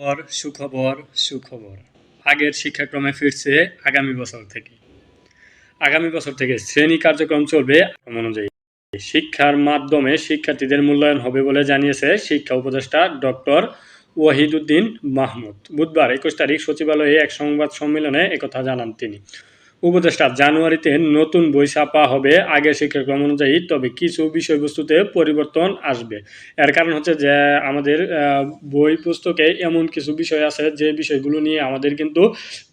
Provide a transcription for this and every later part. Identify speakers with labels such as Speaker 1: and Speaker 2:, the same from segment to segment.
Speaker 1: সুখবর সুখবর সুখবর। আগের শিক্ষাক্রমে ফিরছে আগামী বছর থেকে। আগামী বছর থেকে শ্রেণি কার্যক্রম চলবে অনুযায়ী। শিক্ষার মাধ্যমে শিক্ষার্থীদের মূল্যায়ন হবে বলে জানিয়েছে শিক্ষা উপদেষ্টা ডক্টর ওয়াহিদুদ্দিন মাহমুদ। বুধবার একুশ তারিখ সচিবালয়ে এক সংবাদ সম্মেলনে একথা জানান তিনি। উপদেষ্টা, জানুয়ারিতে নতুন বই ছাপা হবে আগের শিক্ষাক্রম অনুযায়ী, তবে কিছু বিষয়বস্তুতে পরিবর্তন আসবে। এর কারণ হচ্ছে যে, আমাদের বই পুস্তকে এমন কিছু বিষয় আছে যে বিষয়গুলো নিয়ে আমাদের কিন্তু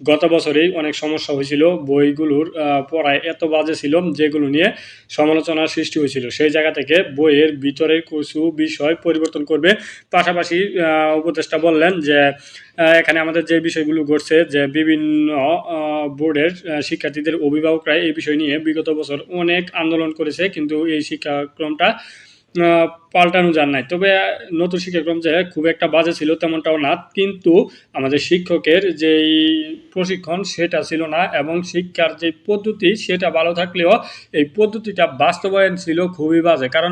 Speaker 1: গত বছরেই অনেক সমস্যা হয়েছিল। বইগুলোর পড়ায় এত বাজে ছিল যেগুলো নিয়ে সমালোচনার সৃষ্টি হয়েছিল। সেই জায়গা থেকে বইয়ের ভিতরের কিছু বিষয় পরিবর্তন করবে। পাশাপাশি উপদেষ্টা বললেন যে এখানে আমাদের যে বিষয়গুলো ঘটছে যে বিভিন্ন বোর্ডের শিক্ষার্থীদের অভিভাবকরা এই বিষয় নিয়ে বিগত বছর অনেক আন্দোলন করেছে কিন্তু এই শিক্ষাক্রমটা পাল্টানো যান নাই। তবে নতুন শিক্ষাক্রম যে খুব একটা বাজে ছিল তেমনটাও না, কিন্তু আমাদের শিক্ষকের যেই প্রশিক্ষণ সেটা ছিল না এবং শিক্ষার যে পদ্ধতি সেটা ভালো থাকলেও এই পদ্ধতিটা বাস্তবায়ন ছিল খুবই বাজে। কারণ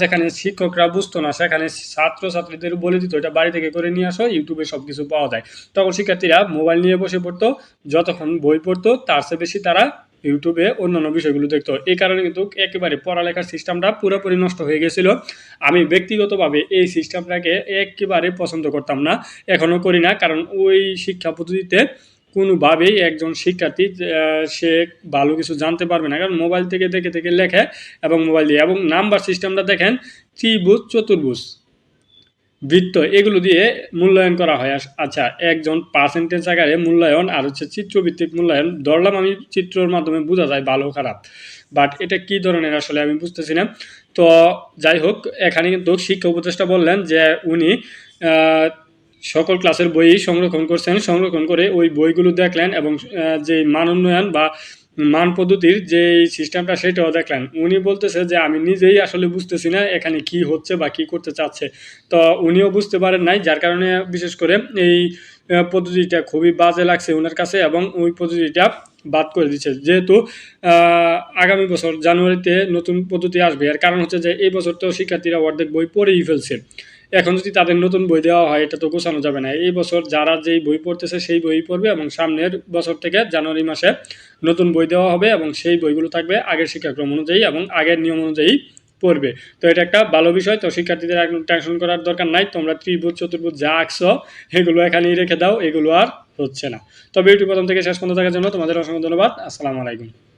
Speaker 1: যেখানে শিক্ষকরা বুঝতো না, সেখানে ছাত্রছাত্রীদের বলে দিত, এটা বাড়ি থেকে করে নিয়ে আসো, ইউটিউবে সব কিছু পাওয়া যায়। তখন শিক্ষার্থীরা মোবাইল নিয়ে বসে পড়তো, যতক্ষণ বই পড়তো, তার চেয়ে বেশি তারা ইউটিউবে অন্যান্য বিষয়গুলো দেখতো এই কারণে কিন্তু একেবারে পড়ালেখার সিস্টেমটা পুরোপুরি নষ্ট হয়ে গেছিল। আমি ব্যক্তিগতভাবে এই সিস্টেমটাকে একেবারে পছন্দ করতাম না এখনও করি না। কারণ ওই শিক্ষা পদ্ধতিতে কোনোভাবেই একজন শিক্ষার্থী সে ভালো কিছু জানতে পারবে না। কারণ মোবাইল থেকে দেখে দেখে লেখে এবং মোবাইল দিয়ে। এবং নাম্বার সিস্টেমটা দেখেন, ত্রিভুজ, চতুর্ভুজ। বৃত্ত, এগুলো দিয়ে মূল্যায়ন করা হয়। আচ্ছা একজন পার্সেন্টেজ আকারে মূল্যায়ন আর হচ্ছে চিত্রভিত্তিক মূল্যায়ন। ধরলাম আমি চিত্রর মাধ্যমে বোঝা যায় ভালো খারাপ। বাট এটা কি ধরনের আসলে আমি বুঝতেছি না। তো যাই হোক, এখানে কিন্তু শিক্ষা উপদেষ্টা বললেন যে উনি সকল ক্লাসের বই সংরক্ষণ করছেন। সংরক্ষণ করে ওই বইগুলো দেখলেন এবং যে মান উন্নয়ন বা মান পদ্ধতির যে সিস্টেমটা সেটাও দেখলেন। উনি বলতেছে যে, আমি নিজেই আসলে বুঝতেছি না এখানে কি হচ্ছে বা কি করতে চাচ্ছে। তো উনিও বুঝতে পারেন নাই, যার কারণে বিশেষ করে এই পদ্ধতিটা খুবই বাজে লাগছে ওনার কাছে এবং ওই পদ্ধতিটা বাদ করে দিচ্ছে। যেহেতু আগামী বছর জানুয়ারিতে নতুন পদ্ধতি আসবে, এর কারণ হচ্ছে যে, এই বছর তো শিক্ষার্থীরা অর্ধেক বই পড়েই ফেলছে। এখন যদি তাদের নতুন বই দেওয়া হয়, এটা তো গোছানো যাবে না। এই বছর যারা যেই বই পড়তেছে, সেই বই পড়বে এবং সামনের বছর থেকে জানুয়ারি মাসে নতুন বই দেওয়া হবে এবং সেই বইগুলো থাকবে আগের শিক্ষাক্রম অনুযায়ী এবং আগের নিয়ম অনুযায়ী পড়বে। তো এটা একটা ভালো বিষয়। তো শিক্ষার্থীদের টেনশন করার দরকার নাই। তোমরা ত্রিভুজ, চতুর্ভুজ যা আঁকছো, এগুলো এখানেই রেখে দাও, এগুলো আর হচ্ছে না। তবে ইউটিউব প্রথম থেকে শেষ পর্যন্ত থাকার জন্য তোমাদের অসংখ্য ধন্যবাদ। আসসালামু আলাইকুম।